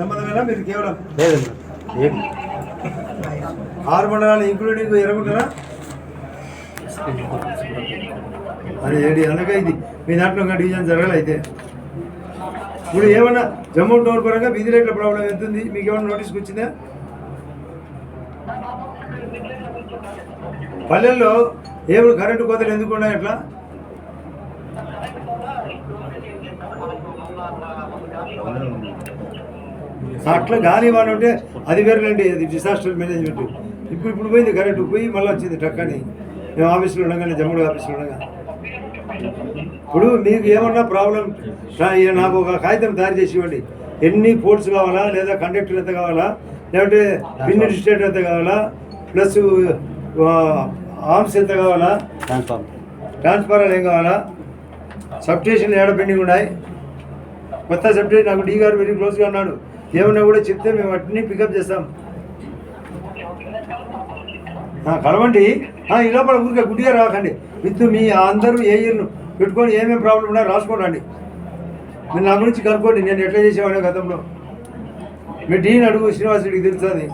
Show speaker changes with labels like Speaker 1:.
Speaker 1: సంబంధమేనా మీరు కేవలం?
Speaker 2: ఏం?
Speaker 1: ఆరు మండలాలు ఇంక్లూడింగ్ ఎరగుంటారా అది ఏంటి అందుకే ఇది. మీ దాంట్లో ఇంకా డివిజన్ జరగాలి అయితే. ఇప్పుడు ఏమన్నా జమ్మూ టోల్ పరంగా బిజీ రేట్ల ప్రాబ్లం ఎంత ఉంది మీకు ఏమన్నా నోటీస్కి వచ్చిందా? పల్లెల్లో ఏమి కరెంటు కోతలు ఎందుకు ఉన్నాయి అట్లా? అట్లా గాలి వాన ఉంటే అది వేరేనండి అది డిసాస్టర్ మేనేజ్మెంట్ ఇప్పుడు ఇప్పుడు పోయింది కరెంటు పోయి మళ్ళీ వచ్చింది ట్రక్ అని. మేము ఆఫీస్లో ఉండగానే జమ్మూడు ఆఫీస్లో ఉండగా. ఇప్పుడు మీకు ఏమన్నా ప్రాబ్లం నాకు ఒక కాగితం తయారు చేసి ఇవ్వండి. ఎన్ని పోల్స్ కావాలా లేదా కండక్టర్ ఎంత కావాలా లేదంటే పిన్ డిస్టేట్ ఎంత కావాలా ప్లస్ ఆర్మ్స్ ఎంత కావాలా?
Speaker 2: ట్రాన్స్ఫార్మ్
Speaker 1: ట్రాన్స్ఫార్మర్ ఏం కావాలా? సబ్ స్టేషన్లు ఏడ పెండింగ్ ఉన్నాయి? కొత్త సబ్ నాకు డీ గారు వెరీ క్లోజ్గా ఉన్నాడు. ఏమన్నా కూడా చెప్తే మేము వాటిని పికప్ చేస్తాం. కలవండి. ఈ లోపల ఊరికే గుడ్డిగా రాకండి. విత్ మీ అందరూ ఏ ఇయర్ను పెట్టుకొని ఏమేమి ప్రాబ్లం ఉన్నాయో రాసుకోండి. మీరు నా గురించి కనుక్కోండి. నేను ఎట్లా చేసేవాడిని గతంలో. మీ డీని అడుగు శ్రీనివాసుడికి తెలుస్తుంది.